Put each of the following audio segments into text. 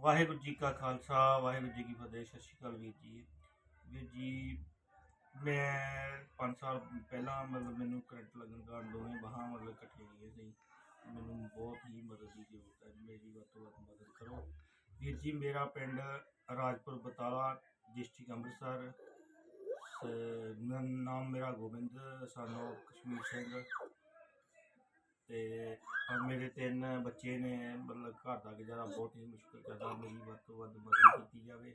ਵਾਹਿਗੁਰੂ ਜੀ ਕਾ ਖਾਲਸਾ, ਵਾਹਿਗੁਰੂ ਜੀ ਕੀ ਫਤਿਹ, ਸਤਿ ਸ਼੍ਰੀ ਅਕਾਲ ਵੀਰ ਜੀ। ਵੀਰ ਜੀ, ਮੈਂ 5 ਸਾਲ ਪਹਿਲਾਂ ਮਤਲਬ ਮੈਨੂੰ ਕਰੰਟ ਲੱਗਣ ਕਾਰਨ ਦੋਵੇਂ ਬਾਹਾਂ ਮਤਲਬ ਇਕੱਠੇ ਗਏ ਸੀ। ਮੈਨੂੰ ਬਹੁਤ ਹੀ ਮਦਦ ਦੀ ਜ਼ਰੂਰਤ ਹੈ, ਮੇਰੀ ਵੱਧ ਤੋਂ ਵੱਧ ਮਦਦ ਕਰੋ। ਵੀਰ ਜੀ, ਮੇਰਾ ਪਿੰਡ ਰਾਜਪੁਰ ਬਤਾਲਾ, ਡਿਸਟ੍ਰਿਕਟ ਅੰਮ੍ਰਿਤਸਰ। ਨਾਮ ਮੇਰਾ ਗੋਬਿੰਦ ਸਾਨੂੰ ਕਸ਼ਮੀਰ ਸਿੰਘ। ਤੇ ਮੇਰੇ ਤਿੰਨ ਬੱਚੇ ਨੇ, ਮਤਲਬ ਘਰ ਦਾ ਗੁਜ਼ਾਰਾ ਬਹੁਤ ਹੀ ਮੁਸ਼ਕਿਲ ਕਰਦਾ, ਮੇਰੀ ਵੱਧ ਤੋਂ ਵੱਧ ਮਦਦ ਕੀਤੀ ਜਾਵੇ।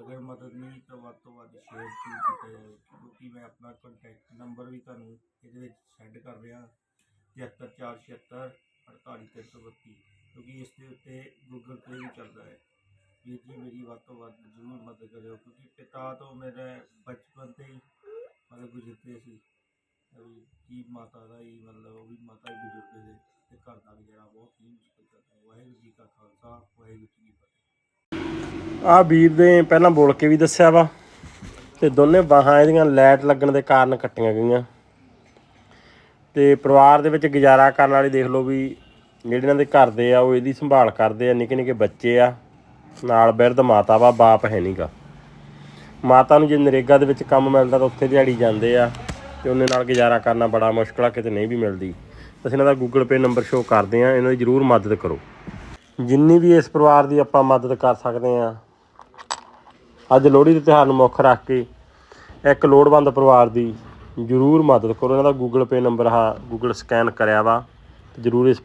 ਅਗਰ ਮਦਦ ਨਹੀਂ, ਤਾਂ ਵੱਧ ਤੋਂ ਵੱਧ ਸ਼ੇਅਰ ਕੀਤਾ ਜਾਵੇ? ਕਿਉਂਕਿ ਮੈਂ ਆਪਣਾ ਕੰਟੈਕਟ ਨੰਬਰ ਵੀ ਤੁਹਾਨੂੰ ਇਹਦੇ ਵਿੱਚ ਸੈਂਡ ਕਰ ਰਿਹਾ। 77476 48332 ਕਿਉਂਕਿ ਇਸ ਦੇ ਉੱਤੇ ਗੂਗਲ ਪੇ ਵੀ ਚੱਲਦਾ ਹੈ। ਵੀਰ ਜੀ, ਮੇਰੀ ਵੱਧ ਤੋਂ ਵੱਧ ਜ਼ਰੂਰ ਮਦਦ ਕਰਿਓ, ਕਿਉਂਕਿ ਪਿਤਾ ਤੋਂ ਮੇਰੇ ਬਚਪਨ ਤੇ ਹੀ ਮਤਲਬ ਗੁਜ਼ਰਦੇ ਸੀ। ਵੀ ਕੀ ਮਾਤਾ ਦਾ ਹੀ ਮਤਲਬ ਉਹ ਵੀ ਮਾਤਾ ਹੀ ਬਜ਼ੁਰਗ ਸੀ ਤੇ ਘਰ ਦਾ ਗੁਜ਼ਾਰਾ ਬਹੁਤ ਹੀ ਮੁਸ਼ਕਿਲ ਕਰਦਾ ਹੈ। ਵਾਹਿਗੁਰੂ ਜੀ ਕਾ ਖਾਲਸਾ, ਵਾਹਿਗੁਰੂ ਜੀ ਕੀ ਫਤਿਹ। ਆ ਵੀਰ ਨੇ ਪਹਿਲਾਂ ਬੋਲ ਕੇ ਵੀ ਦੱਸਿਆ ਵਾ ਤੇ ਦੋਨੇ ਬਾਹਾਂ ਇਹਦੀਆਂ ਲਾਈਟ ਲੱਗਣ ਦੇ ਕਾਰਨ ਕੱਟੀਆਂ ਗਈਆਂ। ਤੇ ਪਰਿਵਾਰ ਦੇ ਵਿੱਚ ਗੁਜ਼ਾਰਾ ਕਰਨ ਵਾਲੇ ਦੇਖ ਲਓ ਵੀ ਜਿਹੜੇ ਇਹਨਾਂ ਦੇ ਘਰ ਦੇ ਆ, ਉਹ ਇਹਦੀ ਸੰਭਾਲ ਕਰਦੇ ਆ, ਨਿੱਕੇ ਨਿੱਕੇ ਬੱਚੇ ਆ, ਨਾਲ ਬਿਰਧ ਮਾਤਾ ਵਾ, ਬਾਪ ਹੈ ਨਹੀਂਗਾ ਮਾਤਾ ਨੂੰ ਜੇ ਨਰੇਗਾ ਦੇ ਵਿੱਚ ਕੰਮ ਮਿਲਦਾ ਤਾਂ ਉੱਥੇ ਦਿਹਾੜੀ ਜਾਂਦੇ ਆ। ਤੇ ਉਹਨੇ ਨਾਲ ਗੁਜ਼ਾਰਾ ਕਰਨਾ ਬੜਾ ਮੁਸ਼ਕਲ ਆ, ਕਿਤੇ ਨਹੀਂ ਵੀ ਮਿਲਦੀ। ਅਸੀਂ ਇਹਨਾਂ ਦਾ ਗੂਗਲ ਪੇ ਨੰਬਰ ਸ਼ੋਅ ਕਰਦੇ ਆ ਇਹਨਾਂ ਦੀ ਜ਼ਰੂਰ ਮਦਦ ਕਰੋ। ਜਿੰਨੀ ਵੀ ਇਸ ਪਰਿਵਾਰ ਦੀ ਆਪਾਂ ਮਦਦ ਕਰ ਸਕਦੇ ਆ ਅੱਜ ਲੋਹੜੀ ਦੇ ਤਿਉਹਾਰ ਨੂੰ ਮੁੱਖ ਰੱਖ ਕੇ ਇੱਕ ਲੋੜਵੰਦ ਪਰਿਵਾਰ ਦੀ ਜ਼ਰੂਰ ਮਦਦ ਕਰੋ। ਇਹਨਾਂ ਦਾ ਗੂਗਲ ਪੇ ਨੰਬਰ ਆ ਗੂਗਲ ਸਕੈਨ ਕਰਿਆ ਵਾ ਤੇ ਜ਼ਰੂਰ ਇਸ